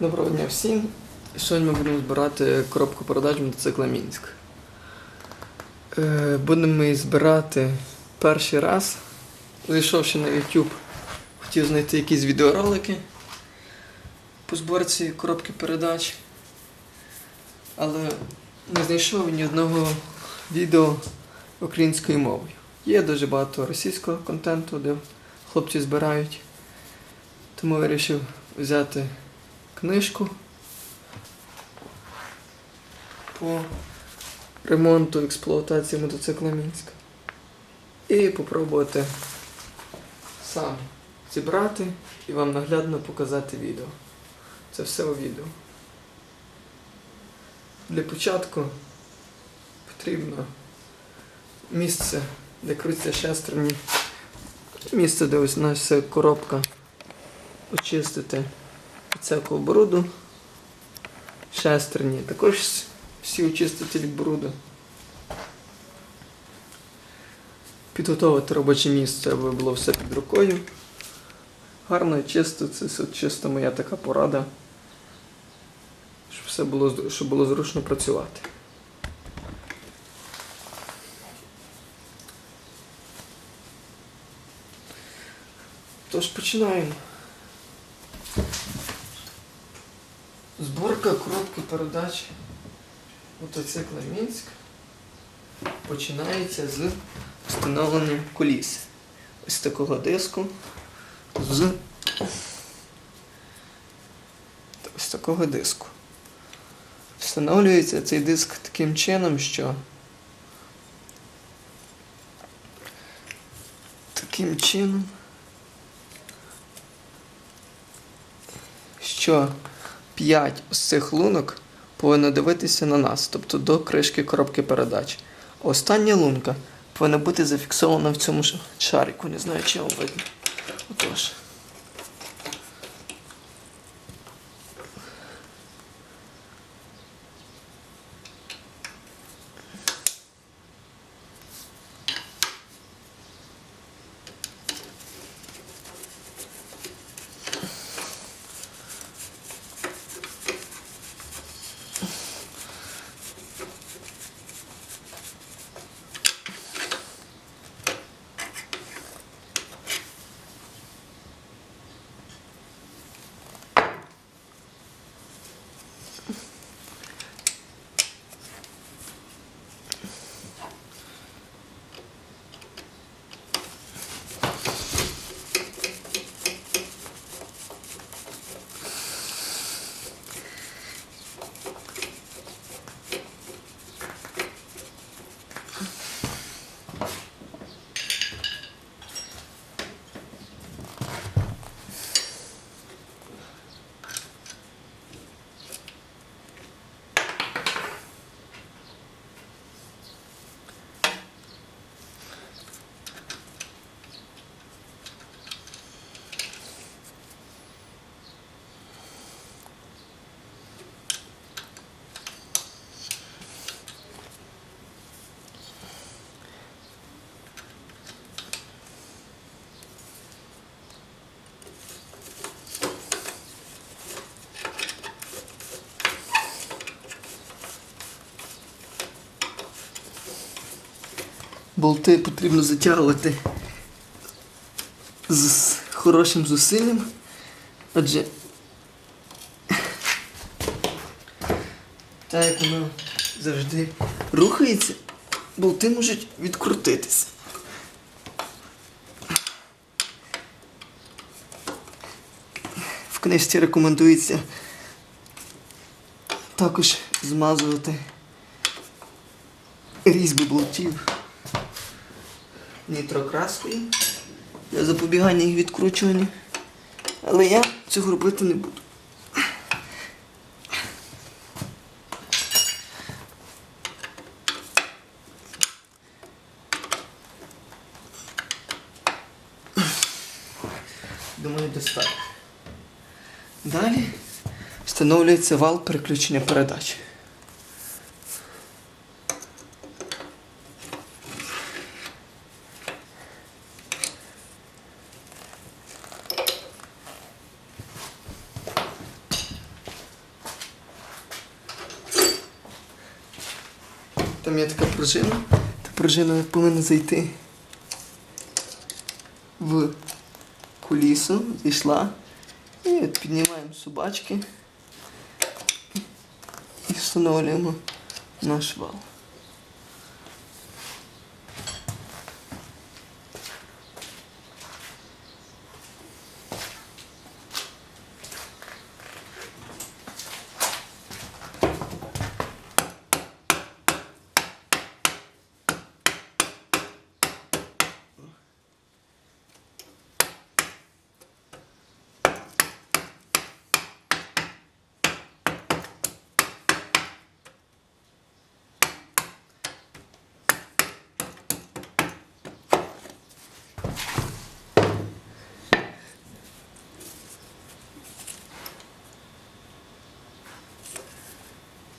Доброго дня всім. Сьогодні ми будемо збирати коробку передач мотоцикла Мінськ. Е, Будемо ми збирати перший раз. Зайшовши на YouTube, хотів знайти якісь відеоролики по зборці коробки передач. Але не знайшов ні одного відео українською мовою. Є дуже багато російського контенту, де хлопці збирають. Тому вирішив взяти книжку по ремонту експлуатації мотоцикла Мінська. І попробувати сам зібрати і вам наглядно показати відео. Це все у відео. Для початку потрібно місце, де крутяться шестерні, місце, де ось наша коробка очистити всякого бруду, шестерні, також всі очистителі бруду. Підготовити робоче місце, аби було все під рукою. Гарно і чисто, це чисто моя така порада, щоб все було, щоб було зручно працювати. Тож починаємо. Зборка коробки передач мотоцикла Мінськ починається з встановленням коліс. Ось такого диску з ось такого диску. Встановлюється цей диск таким чином, що таким чином, що 5 з цих лунок повинно дивитися на нас, тобто до кришки коробки передач. Остання лунка повинна бути зафіксована в цьому шарику. Не знаю, чи вам видно. Отож. Болти потрібно затягувати з хорошим зусиллям, адже так як воно завжди рухається, болти можуть відкрутитися. В книжці рекомендується також змазувати різьби болтів нітрокраскою для запобігання їх відкручування. Але я цього робити не буду. Думаю, достатньо. Далі встановлюється вал переключення передач. Там є така пружина. Та пружина повинна зайти в кулісу, зійшла. І от піднімаємо собачки і встановлюємо наш вал.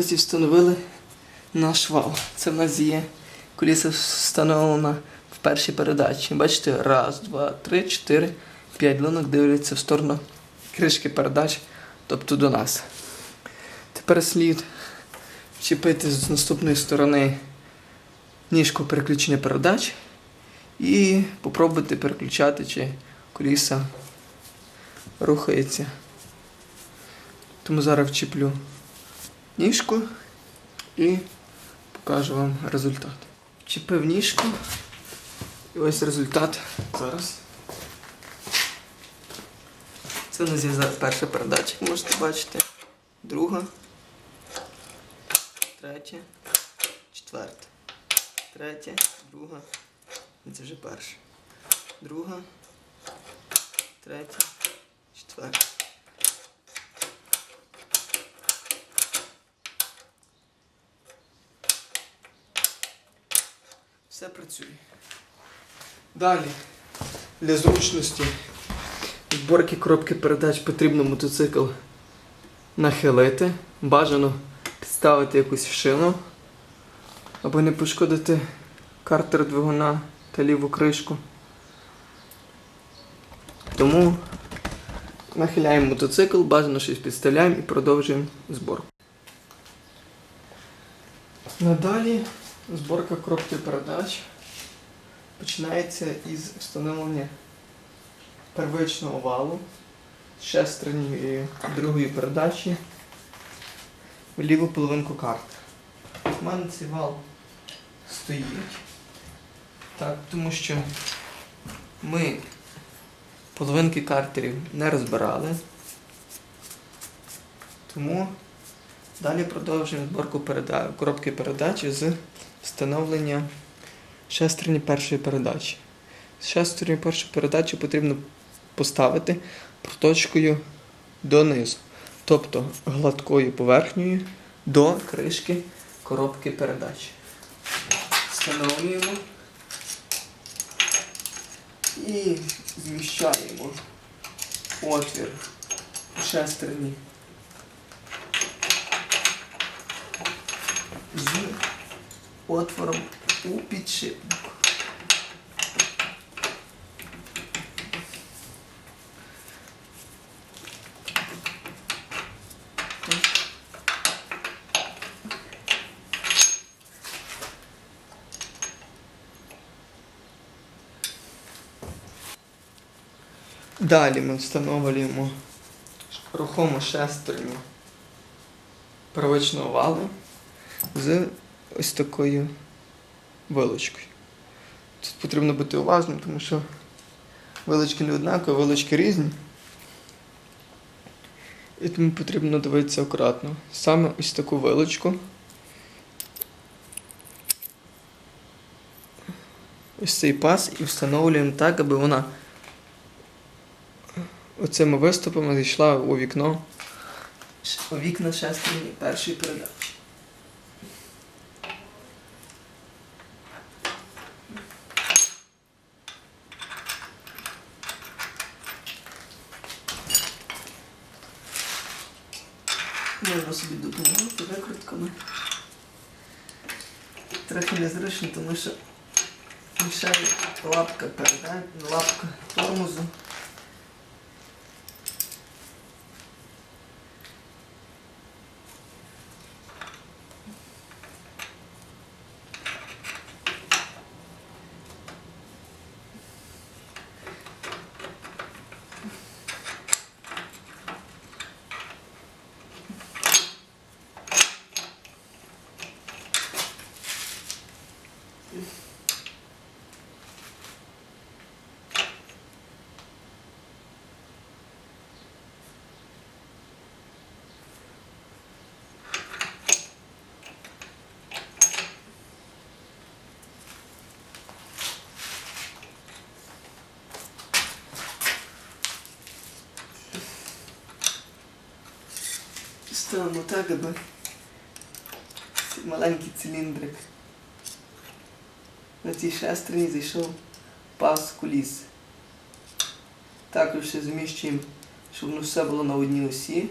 Ось і встановили наш вал. Це в нас є куліса встановлена в першій передачі. Бачите, раз, два, три, чотири, п'ять лунок дивляться в сторону кришки передач, тобто до нас. Тепер слід чіпити з наступної сторони ніжку переключення передач і попробувати переключати, чи коліса рухається. Тому зараз вчіплю ніжку і покажу вам результат. Чіпив ніжку. І ось результат зараз. Це у нас є перша передача, як можете бачити. Друга, третя, четверта. Третя, друга. І це вже перша. Друга, третя, четверта. Все працює. Далі, для зручності зборки коробки передач потрібно мотоцикл нахилити. Бажано підставити якусь шину, аби не пошкодити картер двигуна та ліву кришку. Тому нахиляємо мотоцикл, бажано щось підставляємо і продовжуємо зборку. Надалі зборка коробки передач починається із встановлення первичного валу з шестерньої другої передачі в ліву половинку карти. У мене цей вал стоїть. Так, тому що ми половинки картерів не розбирали. Тому Далі продовжуємо зборку переда... коробки передач з встановлення шестерні першої передачі. З шестерні першої передачі потрібно поставити проточкою донизу, тобто гладкою поверхнею до кришки коробки передач. Встановлюємо і зміщаємо отвір шестерні з отвором у підшипнику. Далі ми встановлюємо рухому шестерню первичного валу з ось такою вилочкою. Тут потрібно бути уважним, тому що вилочки не однакові, вилочки різні. І тому потрібно дивитися акуратно. Саме ось таку вилочку. Ось цей пас і встановлюємо так, аби вона оцими виступами зайшла у вікно. У вікна шестерні першої передачі. Можна собі допомагати викрутками. Трохи незручно, тому що мішає лапка передай, лапка тормозу. Ставимо так, аби цей маленький циліндрик на цій шестерні зайшов пас куліс. Також ще зміщуємо, щоб воно все було на одній осі.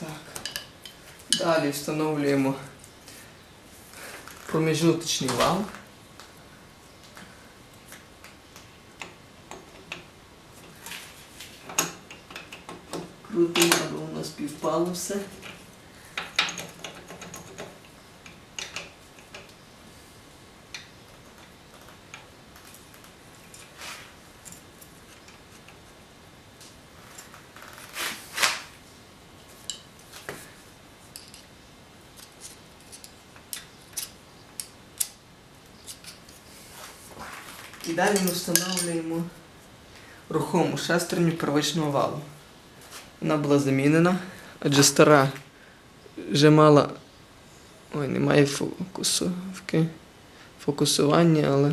Так. Далі встановлюємо проміжуточний вал. Крутимо, аби нас співпало все. І далі ми встановлюємо рухому шестерню первичного валу. Вона була замінена, адже стара вже мала. Ой, немає фокусовки, фокусування, але.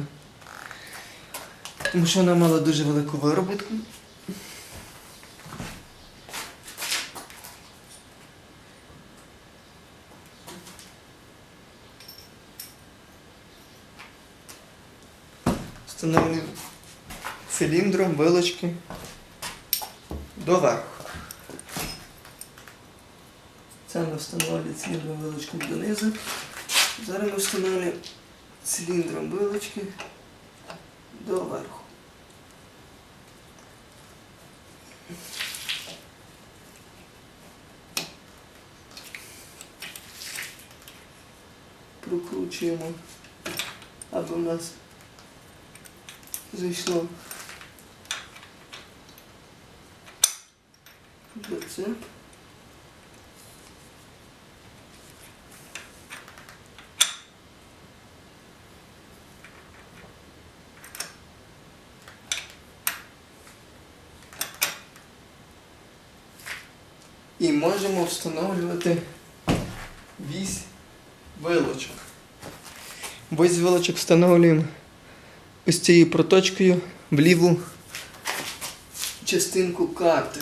Тому що вона мала дуже велику виробітку. Встановлюємо циліндром вилочки доверху. Це ми встановлюємо циліндром вилочком донизу. Зараз ми встановлюємо циліндром вилочки доверху. Прокручуємо, аби в нас зайшло до зацеп. І можемо встановлювати вісь вилочок. Вось вилочок встановлюємо ось цією проточкою в ліву частинку карти.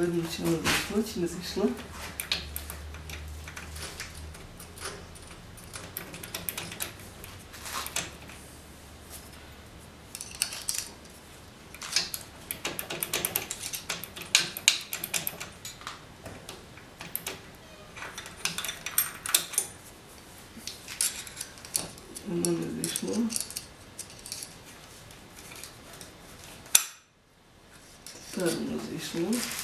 Не видно, чи воно зайшло, чи не зайшло. Воно не зайшло. Тепер воно зайшло.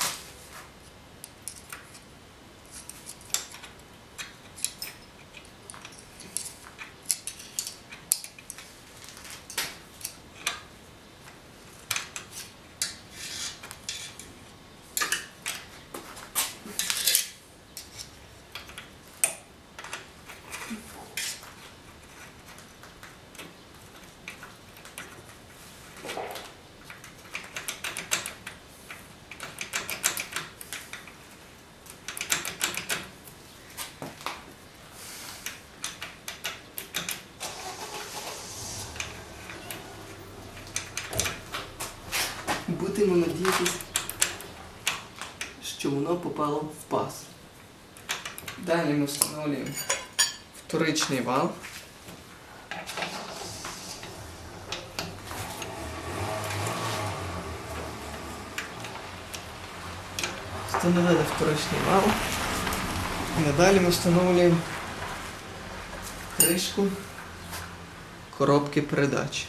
Будемо надіятися, що воно попало в паз. Далі ми встановлюємо вторичний вал. Встановили вторичний вал. І надалі ми встановлюємо кришку коробки передач.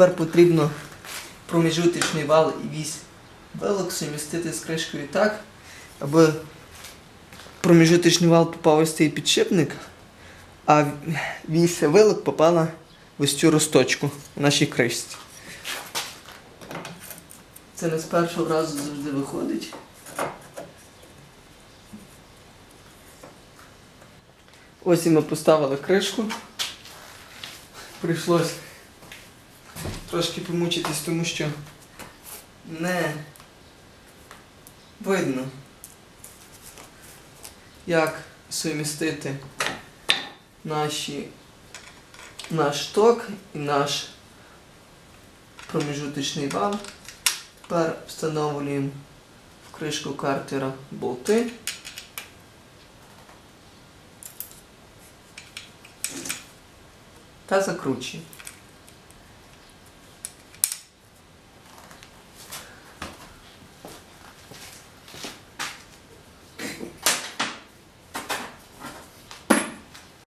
Тепер потрібно проміжуточний вал і вісь вилок сумістити з кришкою так, аби проміжуточний вал попав ось цей підшипник, а вісь вилок попала в ось цю росточку в нашій кришці. Це не з першого разу завжди виходить. Ось і ми поставили кришку. Прийшлось трошки помучитись, тому що не видно, як сумістити наші, наш ток і наш проміжуточний вал. Тепер встановлюємо в кришку картера болти. Та закручуємо.